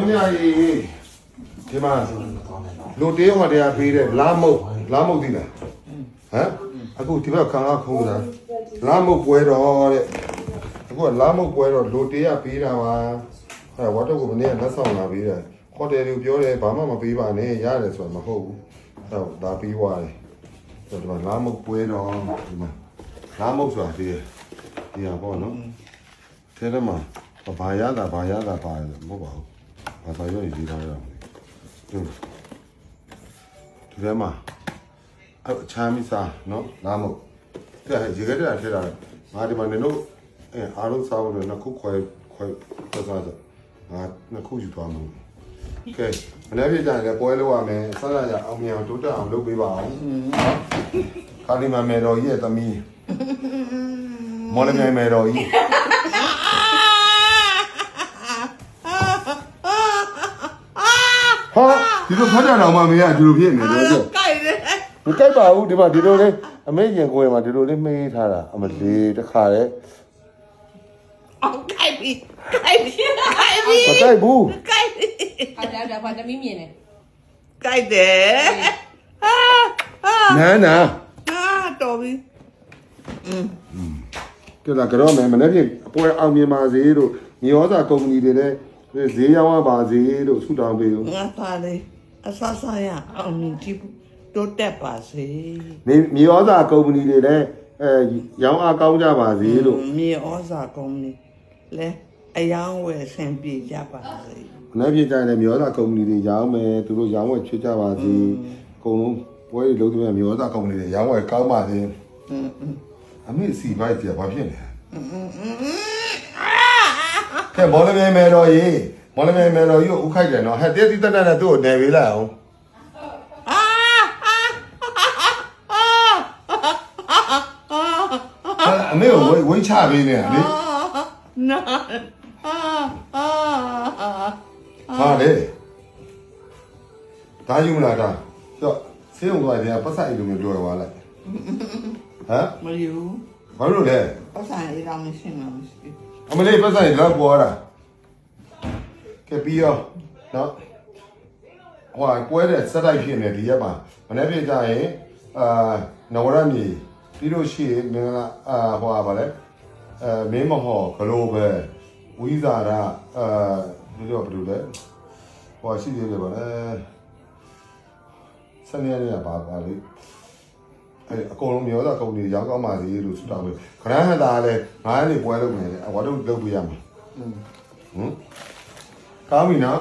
င်းမြကြီးဒီမှာလူတေးဟောတရားပေးတဲ့လာမုတ်လာမုတ်သိလားဟမ်အခုဒီဘက်ခံကခုံးတာလာမုတ်ပွဲတော်တဲ့အခုကလာမုတ်ပွဲတော်လူတေးရပေးတာပါအဲဝတ်တော့ကမနေ့ကလက်ဆောင်လာပေးတယ်ဟိုတယ်ကိုပြောတယ်ဘာမှမပေးပါနဲ့ရတယ်ဆိုတော့မဟုတ်ဘူးအဲဒါပြီးသွားတယ်ဆိုတော့ဒီမှာလာမုတ်ပွဲတော်ဒီမှာလာမုတ်ဆိုတာဒီဒီဟာပေါ့နော်ထဲထဲမှာဘာရတာဘာရတာပါတယ်မဟုတ်ပါဘူး ဘာသာရောရေးထားရအောင်ဟုတ်ဒီထဲမှာအချမ်းမီစာနော်လာမုတ်ကဲရေခဲတဲ့ထည့်တာငါဒီမှာနေလို့အဲအားလုံးစားဖို့လည်းနှစ်ခုခွဲခွဲခွဲစားကြငါနှစ်ခုယူသွားမှာကဲမနေ့ပြကြရင်လည်းပွဲလို့ရမယ်ဆက်ရရအောင်မြင်အောင်တိုးတက်အောင်လုပ်ပေးပါအောင်နော်ခါဒီမှာမေတော်ကြီးရဲ့သမီးမော်လမြိုင်မေတော်ကြီးဟာ ဒီလိုဖတ်ကြတော့မှမင်းကဒီလိုဖြစ်နေတယ်တော့ကြိုက်တယ်မကြိုက်ပါဘူးဒီမှာဒီလိုလေးအမေရင်ကိုယ်မှာဒီလိုလေးမေးထားတာအမလေးတစ်ခါလေအောင်ကြိုက်ပြီကြိုက်ပြီကြိုက်ပြီမကြိုက်ဘူးကြိုက်ပြီဟာဒါဒါဘာသမီးမြင်လဲကြိုက်တယ်ဟာဟာနန်းနာဟာတော်ပြီอืมကဲလာကြောမယ်မနေ့ကအပွဲအောင်မြင်ပါစေလို့မြေဩဇာကုမ္ပဏီတွေလည်းဈေးရောင်းရပါစေလို့ဆုတောင်းပေးလို့ငါသားလေး အဆဆရအောင်မြင်ကြည့်တိုးတက်ပါစေမြေမြေဩဇာကုမ္ပဏီတွေလည်းအဲရောင်းအားကောင်းကြပါစေလို့မြေဩဇာကုမ္ပဏီလည်းအယောင်းဝယ်ဆင်ပြေကြပါစေ။နောက်ပြကြတဲ့မြေဩဇာကုမ္ပဏီတွေရောင်းမယ်သူတို့ရောင်းဝယ်ချွတ်ကြပါစေ။အကုန်လုံးပွဲတွေလုံးတဲ့မြေဩဇာကုမ္ပဏီတွေရောင်းဝယ်ကောင်းပါစေ။အမေစီပိုက်ပြဘာဖြစ်လဲ။ကဲဘောလုံးမဲတော်ကြီး။ မော်လမြိုင်မယ်တော်ကြီးကိုဥခိုက်တယ်နော်ဟဲ့တည့်တည့်တက်တက်နဲ့သူ့ကိုနယ်ပေးလိုက်အောင်အာအာအာအာအမေကိုဝိဝိချပေးနေတာလေနာအာအာအာဟာလေဒါယူမလားဒါကျော့ဆေးုံသွားတယ်ပတ်ဆိုင်လိုမျိုးပြောရပါလိုက်ဟမ်မယူဘာလို့လဲပတ်ဆိုင်အကြောင်းမရှိမှမရှိအမလေးပတ်ဆိုင်တော့ပေါ်တာ ကဲပြီးရောနော်ဟိုကွဲတဲ့စက်တိုက်ဖြစ်နေဒီရက်မှာမနေ့ပြကြရင်အာနဝရမီပြီးလို့ရှိရင်မင်္ဂလာအာဟိုပါလေအဲမင်းမဟောဂလိုပဲဝိဇာရအာဒီလိုဘယ်လိုလဲဟိုရှိသေးတယ်ဗောလေစနေနေ့ကပါပါလေအဲအကုန်လုံးမျိုးသားကုန်တွေရောင်းကောင်းပါစေလို့ဆုတောင်းပေးခရမ်းဟတာလည်းငါးနေပွဲလုပ်နေတယ်အဝါတို့လုပ်ပြရမှာဟမ် ကောင်းပြီနော်